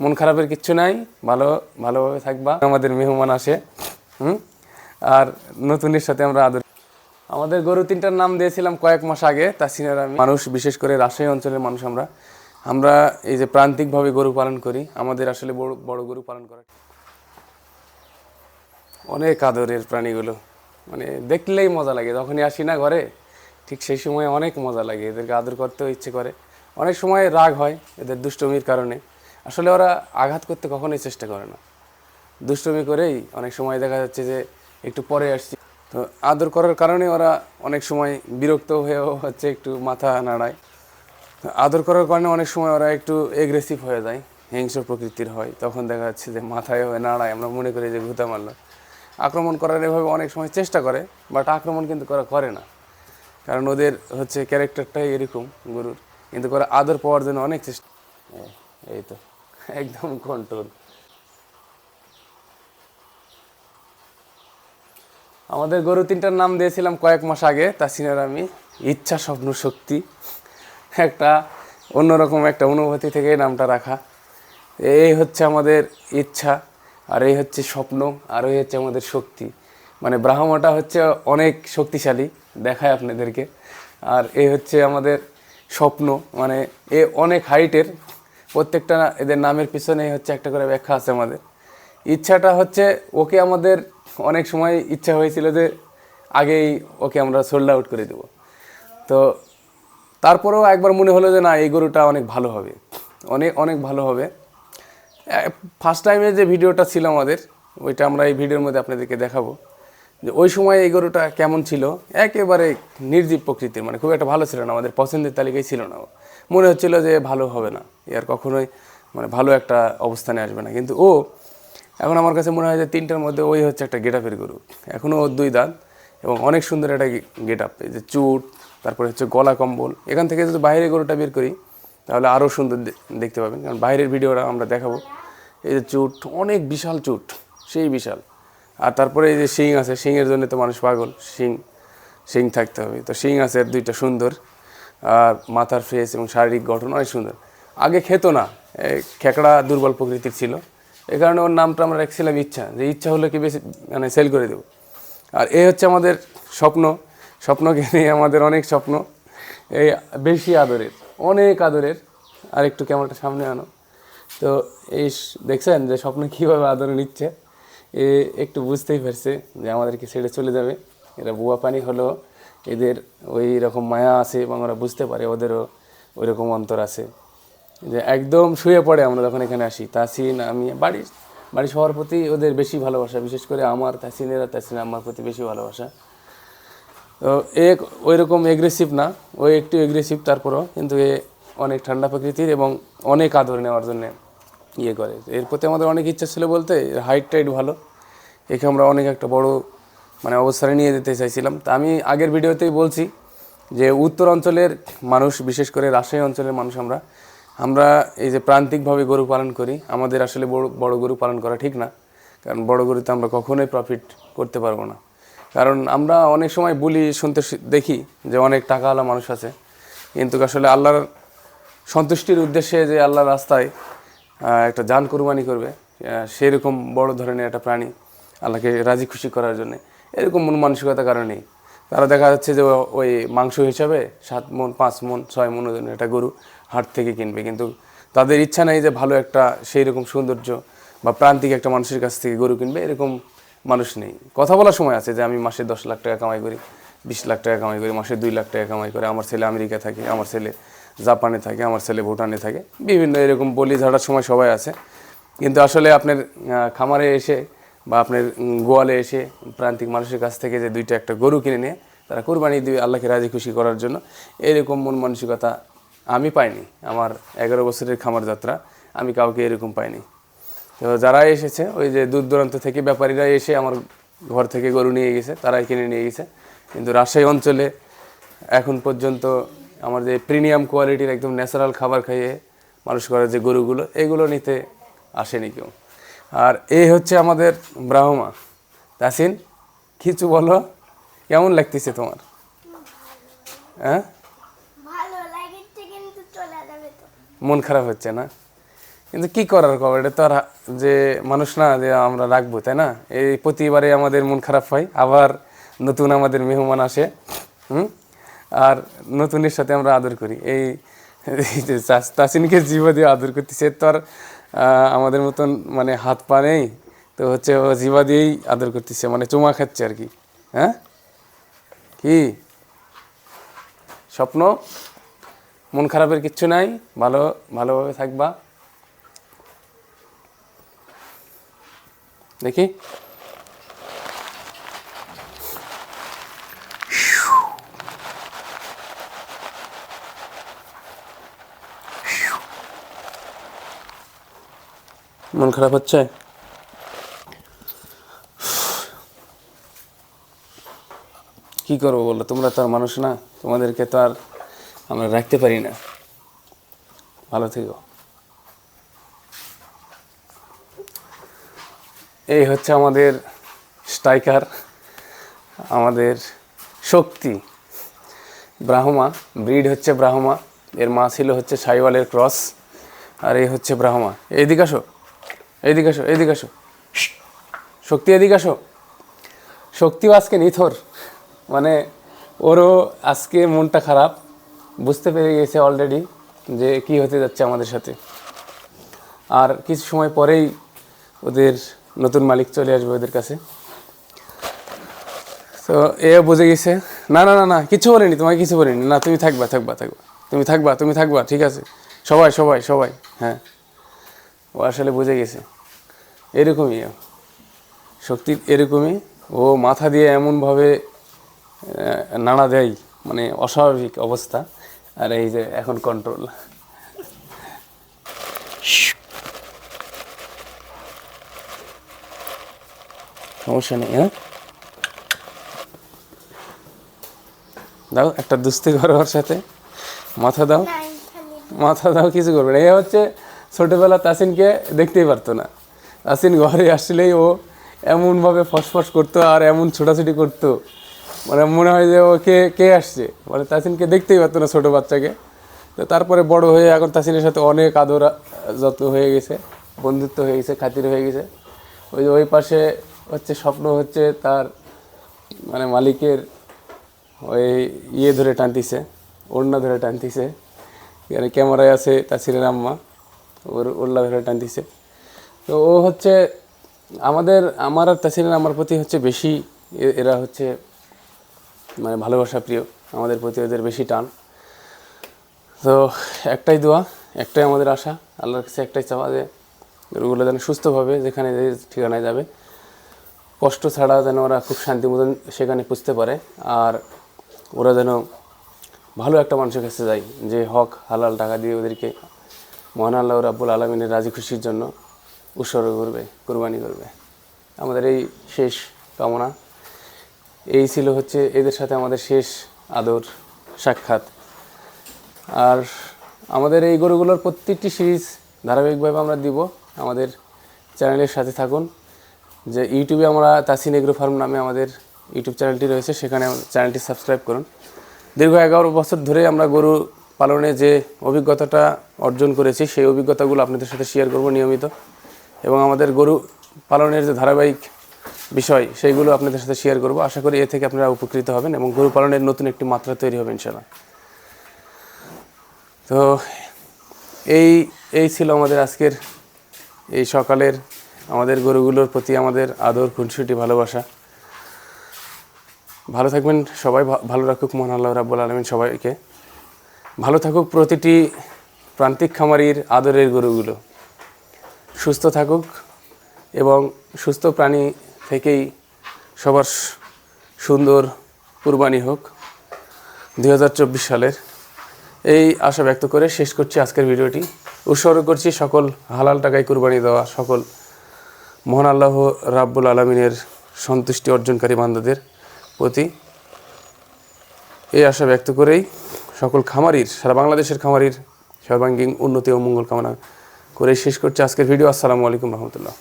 মন খারাপের কিচ্ছু নাই, ভালো, ভালোভাবে থাকবা। আমাদের মেহমান আসে, হুম? আর নতুনের সাথে আমরা আদর আমাদের গরু তিনটার নাম দিয়েছিলাম কয়েক মাস আগে, তাসিনার আমি। মানুষ, বিশেষ করে রাজশাহী অঞ্চলের মানুষ আমরা। আমরা এই যে প্রান্তিকভাবে গরু পালন করি, আমাদের আসলে বড় বড় গরু পালন করা অনেক আদরের প্রাণীগুলো। মানে দেখলেই মজা লাগে, যখনই আসি না ঘরে, ঠিক সেই সময় অনেক মজা লাগে। এদেরকে আদর করতেও ইচ্ছে করে। অনেক সময় রাগ হয় এদের দুষ্টমির কারণে। আসলে ওরা আঘাত করতে কখনোই চেষ্টা করে না। দুষ্টমি করেই অনেক সময় দেখা যাচ্ছে যে একটু পরে আসছি। তো আদর করার কারণে ওরা অনেক সময় বিরক্ত হয়েও হচ্ছে একটু মাথা নাড়ায়। আদর করার কারণে অনেক সময় ওরা একটু এগ্রেসিভ হয়ে যায়, হিংস্র প্রকৃতির হয়। তখন দেখা যাচ্ছে যে মাথায় হয়ে নাড়ায়। আমরা মনে করি যে ঘুতা মারলো আক্রমণ করার এভাবে অনেক সময় চেষ্টা করে বাট আক্রমণ কিন্তু করা করে না। কারণ ওদের হচ্ছে ক্যারেক্টারটাই এরকম গরুর। কিন্তু করে আদর পাওয়ার জন্য অনেক চেষ্টা এই তো। একদম কন্ট্রোল। আমাদের গরু তিনটার নাম দিয়েছিলাম কয়েক মাস আগে, তাসিনার আমি। ইচ্ছা, স্বপ্ন, শক্তি। একটা অন্যরকম একটা অনুভূতি থেকে নামটা রাখা। এই হচ্ছে আমাদের ইচ্ছা, আর এই হচ্ছে স্বপ্ন, আর এই হচ্ছে আমাদের শক্তি। মানে ব্রাহ্মটা হচ্ছে অনেক শক্তিশালী, দেখায় আপনাদেরকে। আর এই হচ্ছে আমাদের স্বপ্ন মানে এ অনেক হাইটের প্রত্যেকটা এদের নামের পিছনে হচ্ছে একটা করে ব্যাখ্যা আছে আমাদের। ইচ্ছাটা হচ্ছে ওকে আমাদের অনেক সময় ইচ্ছা হয়েছিল যে আগেই ওকে আমরা সোল্ড আউট করে দেবো। তো তারপরেও একবার মনে হলো যে না, এই গরুটা অনেক ভালো হবে। অনেক অনেক ভালো হবে। ফার্স্ট টাইমে যে ভিডিওটা ছিল আমাদের, ওইটা আমরা এই ভিডিওর মধ্যে আপনাদেরকে দেখাবো। যে ওই সময় এই গরুটা কেমন ছিল? একেবারে নির্জীব প্রকৃতির মানে খুব একটা ভালো ছিল না, আমাদের পছন্দের তালিকায় ছিল না মনে হচ্ছিল যে ভালো হবে না এর কখনোই মানে ভালো একটা অবস্থানে আসবে না। কিন্তু ও, এখন আমার কাছে মনে হয় যে তিনটার মধ্যে ওই হচ্ছে একটা গেট আপের গরু। এখনও ওর দুই দাঁত এবং অনেক সুন্দর একটা গেট আপ যে চুট, তারপরে হচ্ছে গলা কম্বল। এখান থেকে যদি বাইরে গরুটা বের করি, তাহলে আরও সুন্দর দেখতে পাবেন। কারণ বাইরের ভিডিওটা আমরা দেখাবো। এই যে চুট, অনেক বিশাল চুট, সেই বিশাল। আর তারপরে এই যে শিং আছে, শিংয়ের জন্য তো মানুষ পাগল। শিং শিং থাকতে হবে। তো শিং আছে, দুইটা সুন্দর। আর মাথার ফেস এবং শারীরিক গঠন অনেক সুন্দর। আগে খেত না। খেকড়া দুর্বল প্রকৃতির ছিল। এই কারণে ওর নামটা আমরা রাখছিলাম ইচ্ছা। যে ইচ্ছা হলে কি বেশি মানে সেল করে দেবো। আর এই হচ্ছে আমাদের স্বপ্ন। স্বপ্নকে নিয়ে আমাদের অনেক স্বপ্ন। এই বেশি আদরের, অনেক আদরের। আর একটু ক্যামেরাটা সামনে আনো। তো এই দেখছেন যে স্বপ্ন কীভাবে আদরে নিচ্ছে। এ একটু বুঝতেই পারছে যে আমাদেরকে ছেড়ে চলে যাবে। এরা বুয়া পানি হলো, এদের ওই রকম মায়া আছে এবং ওরা বুঝতে পারে ওদেরও ওই রকম অন্তর আছে। যে একদম শুয়ে পড়ে আমরা যখন এখানে আসি। তাসিন আমি, বাড়ি বাড়ি সবার প্রতি ওদের বেশি ভালোবাসা, বিশেষ করে আমার তাসিনেরা তাসিন আমার প্রতি বেশি ভালোবাসা। তো এ ওই রকম এগ্রেসিভ না ওই একটু এগ্রেসিভ তারপরও, কিন্তু এ অনেক ঠান্ডা প্রকৃতির এবং অনেক আদর নেওয়ার জন্য। ইয়ে করে। এর প্রতি আমাদের অনেক ইচ্ছা ছিল বলতে হাইট টাইট ভালো। একে আমরা অনেক একটা বড় মানে অবস্থানে নিয়ে যেতে চাইছিলাম। তা আমি আগের ভিডিওতেই বলছি যে উত্তর অঞ্চলের মানুষ, বিশেষ করে রাজশাহী অঞ্চলের মানুষ আমরা আমরা এই যে প্রান্তিকভাবে গরু পালন করি, আমাদের আসলে বড় বড় গরু পালন করা ঠিক না। কারণ বড় গরুতে আমরা কখনোই প্রফিট করতে পারব না। কারণ আমরা অনেক সময় বলি শুনতে দেখি যে অনেক টাকাওয়ালা মানুষ আছে। কিন্তু আসলে আল্লাহর সন্তুষ্টির উদ্দেশ্যে যে আল্লাহর রাস্তায় একটা যান কুরবানি করবে। সেরকম বড় ধরনের একটা প্রাণী আল্লাহকে রাজি খুশি করার জন্য। এরকম মন মানসিকতা কারণেই তারা দেখা যাচ্ছে যে ওই মাংস হিসাবে সাত মন, পাঁচ মন, ছয় মন ওজনের একটা গরু হাট থেকে কিনবে। কিন্তু তাদের ইচ্ছা নেই যে ভালো একটা সেই রকম সৌন্দর্য বা প্রান্তিক একটা মানুষের কাছ থেকে গরু কিনবে। এরকম মানুষ নেই। কথা বলার সময় আছে যে আমি মাসে দশ লাখ টাকা কামাই করি, বিশ লাখ টাকা কামাই করি, মাসে দুই লাখ টাকা কামাই করে। আমার ছেলে আমেরিকা থাকে, আমার ছেলে জাপানে থাকে, আমার ছেলে ভুটানে থাকে। বিভিন্ন এরকম বলি ঝাড়ার সময় সবাই আছে কিন্তু আসলে আপনার খামারে এসে বা আপনার গোয়ালে এসে প্রান্তিক মানুষের কাছ থেকে যে দুইটা একটা গরু কিনে নিয়ে তারা কোরবানি দিবে আল্লাহকে রাজি খুশি করার জন্য এরকম মন মানসিকতা আমি পাইনি। আমার এগারো বছরের খামার যাত্রা আমি কাউকে এরকম পাইনি। তো যারা এসেছে, ওই যে দূর দূরান্ত থেকে ব্যাপারীরা এসে আমার ঘর থেকে গরু নিয়ে গেছে, তারাই কিনে নিয়ে গেছে। কিন্তু রাজশাহী অঞ্চলে এখন পর্যন্ত আমার যে প্রিমিয়াম কোয়ালিটির একদম ন্যাচারাল খাবার খাইয়ে মানুষ করে যে গরুগুলো এগুলো নিতে আসেনি কেউ। আর এই হচ্ছে আমাদের ব্রাহ্মা। তাসিন কিছু বলো কেমন লাগতেছে তোমার? হ্যাঁ? মন খারাপ হচ্ছে না? কিন্তু কি করার খবর এটা তো আর যে মানুষ না যে আমরা রাখব তাই না? এই প্রতিবারে আমাদের মন খারাপ হয় আবার নতুন আমাদের মেহমান আসে হুম? আর নতুনের সাথে আমরা আদর করি। এই চাচিনকে জিভা দিয়ে আদর করতেছে এর তো আর আমাদের মতন মানে হাত পা নেই, তো হচ্ছে ও জিভা দিয়েই আদর করতেছে মানে চুমা খাচ্ছে আর কি। হ্যাঁ? কি? স্বপ্ন? মন খারাপের কিচ্ছু নাই, ভালো, ভালোভাবে থাকবা। দেখি। মন খারাপ হচ্ছে? কি করব বলো? তোমরা তো আর মানুষ না, তোমাদেরকে তো আর আমরা রাখতে পারি না। ভালো থেকো। এই হচ্ছে আমাদের স্ট্রাইকার, আমাদের শক্তি। ব্রাহ্মা, ব্রিড হচ্ছে ব্রাহ্মা, এর মা ছিল হচ্ছে সাইওয়ালের ক্রস, আর এই হচ্ছে ব্রাহ্মা। এইদিকে আসো। এইদিকে আসো এইদিকে আসো। শক্তি এদিকে আসো। শক্তিও আজকে নিথর। মানে ওরও আজকে মনটা খারাপ। বুঝতে পেরে গেছে অলরেডি যে কি হতে যাচ্ছে আমাদের সাথে। আর কিছু সময় পরেই ওদের নতুন মালিক চলে আসবে ওদের কাছে। তো এ বুঝে গেছে, না না না না, কিছু বলিনি, তোমাকে কিছু বলিনি। না, তুমি থাকবা থাকবা থাকবা। তুমি থাকবা তুমি থাকবা, ঠিক আছে। সবাই সবাই সবাই হ্যাঁ। ও আসলে বুঝে গেছে। এরকমই। শক্তি এরকমই ও মাথা দিয়ে এমনভাবে নাড়া দেয় মানে অস্বাভাবিক অবস্থা। আর এই যে এখন কন্ট্রোল সমস্যা নেই হ্যাঁ? দাও একটা দুস্তি করো ওর সাথে। মাথা দাও। মাথা দাও কিছু করবে না। এ হচ্ছে ছোটোবেলা তাসিনকে দেখতেই পারতো না। তাসিন ঘরে আসলেই ও এমনভাবে ফসফস করতো আর এমন ছোটাছুটি করতো। মানে মনে হয় যে ও কে কে আসছে? মানে তাসিনকে দেখতেই পারতো না ছোটো বাচ্চাকে। তো তারপরে বড় হয়ে এখন তাসিনের সাথে অনেক আদর যত্ন হয়ে গেছে, বন্ধুত্ব হয়ে গেছে, খাতির হয়ে গেছে। ওই যে ওই পাশে হচ্ছে স্বপ্ন হচ্ছে তার মানে মালিকের ওই ইয়ে ধরে টানতিছে, ওড়না ধরে টানতিছে। এখানে ক্যামেরায় আছে তাসিরের আম্মা, ওর ওড়না ধরে টানতিছে। তো ও হচ্ছে আমাদের, আমার আর তাসিরের আমার প্রতি হচ্ছে বেশি এরা হচ্ছে মানে ভালোবাসা প্রিয়, আমাদের প্রতি ওদের বেশি টান। তো একটাই দোয়া, একটাই আমাদের আশা, আল্লাহর কাছে একটাই চাওয়া যে গরুগুলো যেন সুস্থভাবে যেখানে ঠিকানায় যাবে। কষ্ট ছাড়া যেন ওরা খুব শান্তি মতন সেখানে পুষতে পারে, আর ওরা যেন ভালো একটা মানুষের কাছে যায়, যে হক, হালাল টাকা দিয়ে ওদেরকে মহান আল্লাহ রাব্বুল আলমিনের রাজি খুশির জন্য। উৎসর্গ করবে, কোরবানি করবে। আমাদের এই শেষ কামনা। এই ছিল হচ্ছে এদের সাথে আমাদের শেষ আদর, সাক্ষাৎ। আর আমাদের এই গরুগুলোর প্রত্যেকটি সিরিজ ধারাবাহিকভাবে আমরা দিব। আমাদের চ্যানেলের সাথে থাকুন। যে ইউটিউবে আমরা তাসিন এগ্রো ফার্ম নামে আমাদের ইউটিউব চ্যানেলটি রয়েছে, সেখানে চ্যানেলটি সাবস্ক্রাইব করুন। দীর্ঘ এগারো বছর ধরে আমরা গরু পালনে যে অভিজ্ঞতাটা অর্জন করেছি, সেই অভিজ্ঞতাগুলো আপনাদের সাথে শেয়ার করব নিয়মিত। এবং আমাদের গরু পালনের যে ধারাবাহিক বিষয়, সেইগুলো আপনাদের সাথে শেয়ার করব। আশা করি এ থেকে আপনারা উপকৃত হবেন এবং গরু পালনের নতুন একটি মাত্রা তৈরি হবে ইনশাল্লাহ তো এই এই ছিল আমাদের আজকের, এই সকালের আমাদের গরুগুলোর প্রতি আমাদের আদর, খুনসুটি, ভালোবাসা। ভালো থাকবেন সবাই ভালো রাখুক মহান আল্লাহ রাব্বুল আলমিন সবাইকে। ভালো থাকুক প্রতিটি প্রান্তিক খামারির আদরের গরুগুলো। সুস্থ থাকুক এবং সুস্থ প্রাণী থেকেই সবার সুন্দর কুরবানি হোক। দু হাজার চব্বিশ সালের এই আশা ব্যক্ত করে শেষ করছি আজকের ভিডিওটি। উৎসর্গ করছি সকল হালাল টাকায় কুরবানি দেওয়া সকল মহান আল্লাহ রাব্বুল আলমিনের সন্তুষ্টি অর্জনকারী বান্দাদের প্রতি। এই আশা ব্যক্ত করেই সকল খামারির, সারা বাংলাদেশের খামারির সর্বাঙ্গীন উন্নতি ও মঙ্গল কামনা করে শেষ করছি আজকের ভিডিও। আসসালামু আলাইকুম রহমতুল্লাহ।